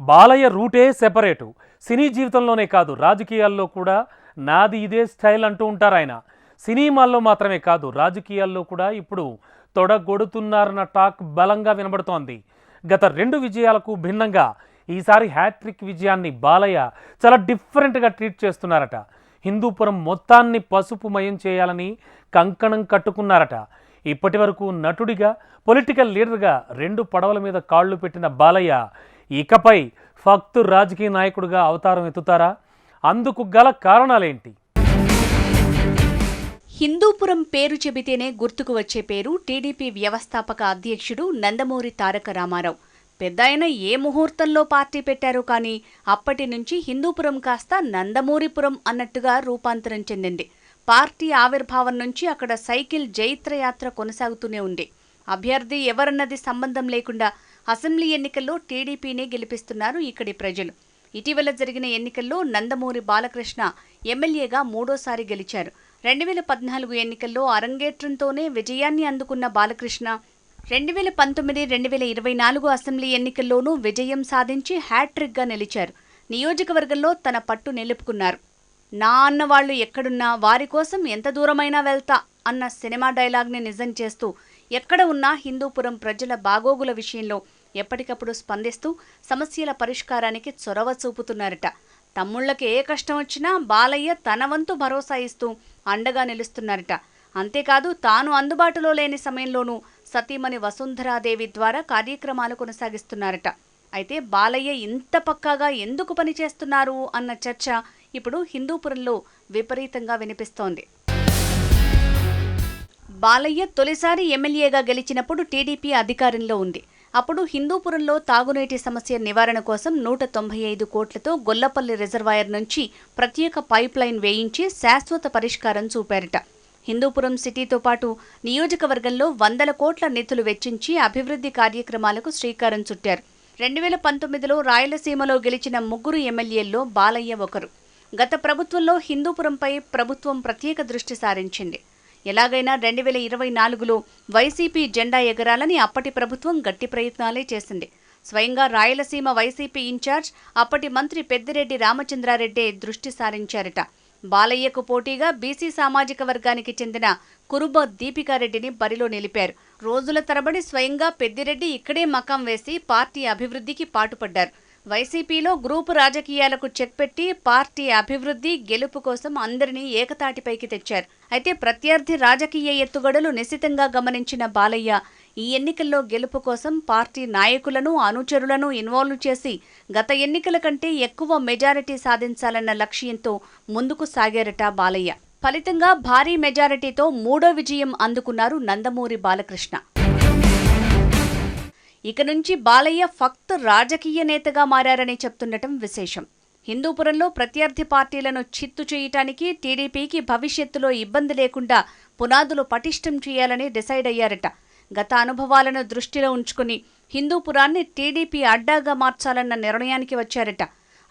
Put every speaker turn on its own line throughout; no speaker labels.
బాలయ్య రూటే సెపరేటు. సినీ జీవితంలోనే కాదు రాజకీయాల్లో కూడా నాది ఇదే స్టైల్ అంటూ ఉంటారు ఆయన. సినిమాల్లో మాత్రమే కాదు రాజకీయాల్లో కూడా ఇప్పుడు తొడగొడుతున్నారన్న టాక్ బలంగా వినబడుతోంది. గత రెండు విజయాలకు భిన్నంగా ఈసారి హ్యాట్రిక్ విజయాన్ని బాలయ్య చాలా డిఫరెంట్గా ట్రీట్ చేస్తున్నారట. హిందూపురం మొత్తాన్ని పసుపుమయం చేయాలని కంకణం కట్టుకున్నారట. ఇప్పటి వరకు నటుడిగా పొలిటికల్ లీడర్గా రెండు పడవల మీద కాళ్ళు పెట్టిన బాలయ్య ఇకపై ఫక్తు రాజకీయ నాయకుడిగా అవతారం ఎత్తుతారా? అందుకు గల కారణాలేంటి?
హిందూపురం పేరు చెబితేనే గుర్తుకు వచ్చే పేరు టీడీపీ వ్యవస్థాపక అధ్యక్షుడు నందమూరి తారక రామారావు. పెద్దాయన ఏ ముహూర్తంలో పార్టీ పెట్టారో కానీ అప్పటి నుంచి హిందూపురం కాస్త నందమూరిపురం అన్నట్టుగా రూపాంతరం చెందింది. పార్టీ ఆవిర్భావం నుంచి అక్కడ సైకిల్ జైత్రయాత్ర కొనసాగుతూనే ఉంది. అభ్యర్థి ఎవరన్నది సంబంధం లేకుండా అసెంబ్లీ ఎన్నికల్లో టీడీపీనే గెలిపిస్తున్నారు ఇక్కడి ప్రజలు. ఇటీవల జరిగిన ఎన్నికల్లో నందమూరి బాలకృష్ణ ఎమ్మెల్యేగా మూడోసారి గెలిచారు. రెండు వేల పద్నాలుగు ఎన్నికల్లో అరంగేట్రంతోనే విజయాన్ని అందుకున్న బాలకృష్ణ రెండు వేల పంతొమ్మిది రెండు వేల ఇరవై నాలుగు అసెంబ్లీ ఎన్నికల్లోనూ విజయం సాధించి హ్యాట్రిక్గా నిలిచారు. నియోజకవర్గంలో తన పట్టు నిలుపుకున్నారు. నా అన్న వాళ్ళు ఎక్కడున్నా వారి కోసం ఎంత దూరమైనా వెళ్తా అన్న సినిమా డైలాగ్ని నిజం చేస్తూ ఎక్కడ ఉన్నా హిందూపురం ప్రజల బాగోగుల విషయంలో ఎప్పటికప్పుడు స్పందిస్తూ సమస్యల పరిష్కారానికి చొరవ చూపుతున్నారట. తమ్ముళ్ళకి ఏ కష్టం వచ్చినా బాలయ్య తన వంతు భరోసా ఇస్తూ అండగా నిలుస్తున్నారట. అంతేకాదు తాను అందుబాటులో లేని సమయంలోనూ సతీమణి వసుంధరాదేవి ద్వారా కార్యక్రమాలు కొనసాగిస్తున్నారట. అయితే బాలయ్య ఇంత పక్కాగా ఎందుకు పనిచేస్తున్నారు అన్న చర్చ ఇప్పుడు హిందూపురంలో విపరీతంగా వినిపిస్తోంది. బాలయ్య తొలిసారి ఎమ్మెల్యేగా గెలిచినప్పుడు టీడీపీ అధికారంలో ఉంది. అప్పుడు హిందూపురంలో తాగునీటి సమస్య నివారణ కోసం నూట తొంభై ఐదు కోట్లతో గొల్లపల్లి రిజర్వాయర్ నుంచి ప్రత్యేక పైప్ లైన్ వేయించి శాశ్వత పరిష్కారం చూపారట. హిందూపురం సిటీతో పాటు నియోజకవర్గంలో వందల కోట్ల నిధులు వెచ్చించి అభివృద్ధి కార్యక్రమాలకు శ్రీకారం చుట్టారు. రెండు వేల పంతొమ్మిదిలో రాయలసీమలో గెలిచిన ముగ్గురు ఎమ్మెల్యేల్లో బాలయ్య ఒకరు. గత ప్రభుత్వంలో హిందూపురంపై ప్రభుత్వం ప్రత్యేక దృష్టి సారించింది. ఎలాగైనా రెండు వేల ఇరవై నాలుగులో వైసీపీ జెండా ఎగరాలని అప్పటి ప్రభుత్వం గట్టి ప్రయత్నాలే చేసింది. స్వయంగా రాయలసీమ వైసీపీ ఇన్ఛార్జ్ అప్పటి మంత్రి పెద్దిరెడ్డి రామచంద్రారెడ్డి దృష్టి సారించారట. బాలయ్యకు పోటీగా బీసీ సామాజిక వర్గానికి చెందిన కురుబ దీపికారెడ్డిని బరిలో నిలిపారు. రోజుల తరబడి స్వయంగా పెద్దిరెడ్డి ఇక్కడే మకాం వేసి పార్టీ అభివృద్ధికి పాటుపడ్డారు. వైసీపీలో గ్రూపు రాజకీయాలకు చెక్ పెట్టి పార్టీ అభివృద్ధి గెలుపు కోసం అందరినీ ఏకతాటిపైకి తెచ్చారు. అయితే ప్రత్యర్థి రాజకీయ ఎత్తుగడలు నిశితంగా గమనించిన బాలయ్య ఈ ఎన్నికల్లో గెలుపు కోసం పార్టీ నాయకులను అనుచరులను ఇన్వాల్వ్ చేసి గత ఎన్నికల కంటే ఎక్కువ మెజారిటీ సాధించాలన్న లక్ష్యంతో ముందుకు సాగారట బాలయ్య. ఫలితంగా భారీ మెజారిటీతో మూడో విజయం అందుకున్నారు నందమూరి బాలకృష్ణ. ఇక నుంచి బాలయ్య ఫక్త్ రాజకీయ నేతగా మారని చెప్తుండటం విశేషం. హిందూపురంలో ప్రత్యర్థి పార్టీలను చిత్తు చేయటానికి టీడీపీకి భవిష్యత్తులో ఇబ్బంది లేకుండా పునాదులు పటిష్టం చేయాలని డిసైడ్ అయ్యారట. గత అనుభవాలను దృష్టిలో ఉంచుకుని హిందూపురాన్ని టీడీపీ అడ్డాగా మార్చాలన్న నిర్ణయానికి వచ్చారట.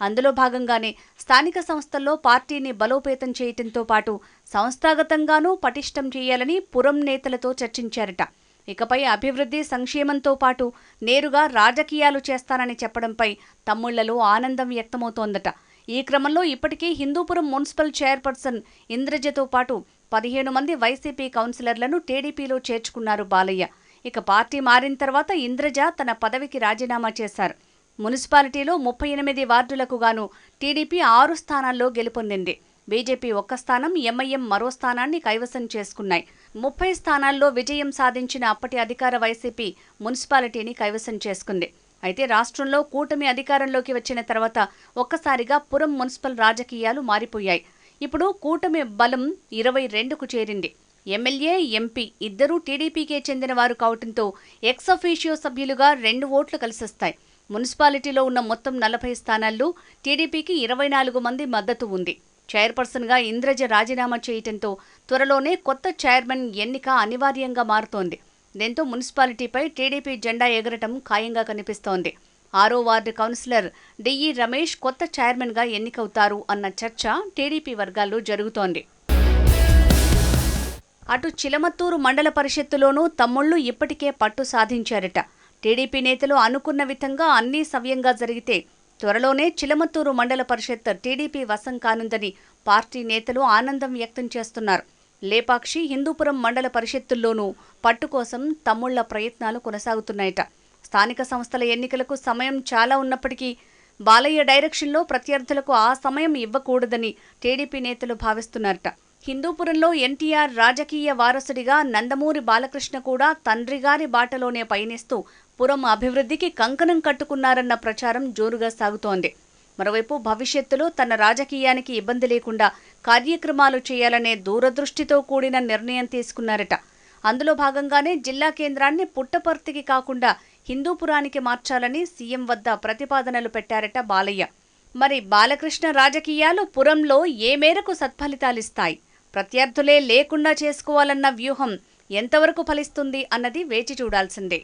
అందులో భాగంగానే స్థానిక సంస్థల్లో పార్టీని బలోపేతం చేయటంతో పాటు సంస్థాగతంగానూ పటిష్టం చేయాలని పురం నేతలతో చర్చించారట. ఇకపై అభివృద్ధి సంక్షేమంతో పాటు నేరుగా రాజకీయాలు చేస్తానని చెప్పడంపై తమ్ముళ్ళలో ఆనందం వ్యక్తమవుతోందట. ఈ క్రమంలో ఇప్పటికే హిందూపురం మున్సిపల్ చైర్పర్సన్ ఇంద్రజతో పాటు పదిహేను మంది వైసీపీ కౌన్సిలర్లను టీడీపీలో చేర్చుకున్నారు బాలయ్య. ఇక పార్టీ మారిన తర్వాత ఇంద్రజ తన పదవికి రాజీనామా చేశారు. మున్సిపాలిటీలో ముప్పై ఎనిమిది వార్డులకు గాను టీడీపీ ఆరు స్థానాల్లో గెలుపొందింది. బీజేపీ ఒక్క స్థానం ఎంఐఎం మరో స్థానాన్ని కైవసం చేసుకున్నాయి. ముప్పై స్థానాల్లో విజయం సాధించిన అప్పటి అధికార వైసీపీ మున్సిపాలిటీని కైవసం చేసుకుంది. అయితే రాష్ట్రంలో కూటమి అధికారంలోకి వచ్చిన తర్వాత ఒక్కసారిగా పురం మున్సిపల్ రాజకీయాలు మారిపోయాయి. ఇప్పుడు కూటమి బలం ఇరవై రెండుకు చేరింది. ఎమ్మెల్యే ఎంపీ ఇద్దరూ టీడీపీకే చెందిన వారు కావటంతో ఎక్సఫీషియో సభ్యులుగా రెండు ఓట్లు కలిసొస్తాయి. మున్సిపాలిటీలో ఉన్న మొత్తం నలభై స్థానాల్లో టీడీపీకి ఇరవై నాలుగు మంది మద్దతు ఉంది. చైర్పర్సన్గా ఇంద్రజ రాజీనామా చేయటంతో త్వరలోనే కొత్త చైర్మన్ ఎన్నిక అనివార్యంగా మారుతోంది. దీంతో మున్సిపాలిటీపై టీడీపీ జెండా ఎగరటం ఖాయంగా కనిపిస్తోంది. ఆరో వార్డు కౌన్సిలర్ డిఈ రమేష్ కొత్త చైర్మన్గా ఎన్నికవుతారు అన్న చర్చ టీడీపీ వర్గాల్లో జరుగుతోంది. అటు చిలమత్తూరు మండల పరిషత్తులోనూ తమ్ముళ్ళు ఇప్పటికే పట్టు సాధించారట. టీడీపీ నేతలు అనుకున్న విధంగా అన్నీ సవ్యంగా జరిగితే త్వరలోనే చిలమత్తూరు మండల పరిషత్ టీడీపీ వశం కానుందని పార్టీ నేతలు ఆనందం వ్యక్తం చేస్తున్నారు. లేపాక్షి హిందూపురం మండల పరిషత్తుల్లోనూ పట్టు కోసం తమ్ముళ్ళ ప్రయత్నాలు కొనసాగుతున్నాయట. స్థానిక సంస్థల ఎన్నికలకు సమయం చాలా ఉన్నప్పటికీ బాలయ్య డైరెక్షన్లో ప్రత్యర్థులకు ఆ సమయం ఇవ్వకూడదని టీడీపీ నేతలు భావిస్తున్నారట. హిందూపురంలో ఎన్టీఆర్ రాజకీయ వారసుడిగా నందమూరి బాలకృష్ణ కూడా తండ్రిగారి బాటలోనే పయనిస్తూ పురం అభివృద్ధికి కంకణం కట్టుకున్నారన్న ప్రచారం జోరుగా సాగుతోంది. మరోవైపు భవిష్యత్తులో తన రాజకీయానికి ఇబ్బంది లేకుండా కార్యక్రమాలు చేయాలనే దూరదృష్టితో కూడిన నిర్ణయం తీసుకున్నారట. అందులో భాగంగానే జిల్లా కేంద్రాన్ని పుట్టపర్తికి కాకుండా హిందూపురానికి మార్చాలని సీఎం వద్ద ప్రతిపాదనలు పెట్టారట బాలయ్య. మరి బాలకృష్ణ రాజకీయాలు పురంలో ఏ మేరకు సత్ఫలితాలిస్తాయి ప్రత్యర్థులే లేకుండా చేసుకోవాలన్న వ్యూహం ఎంతవరకు ఫలిస్తుంది అన్నది వేచి చూడాల్సిందే.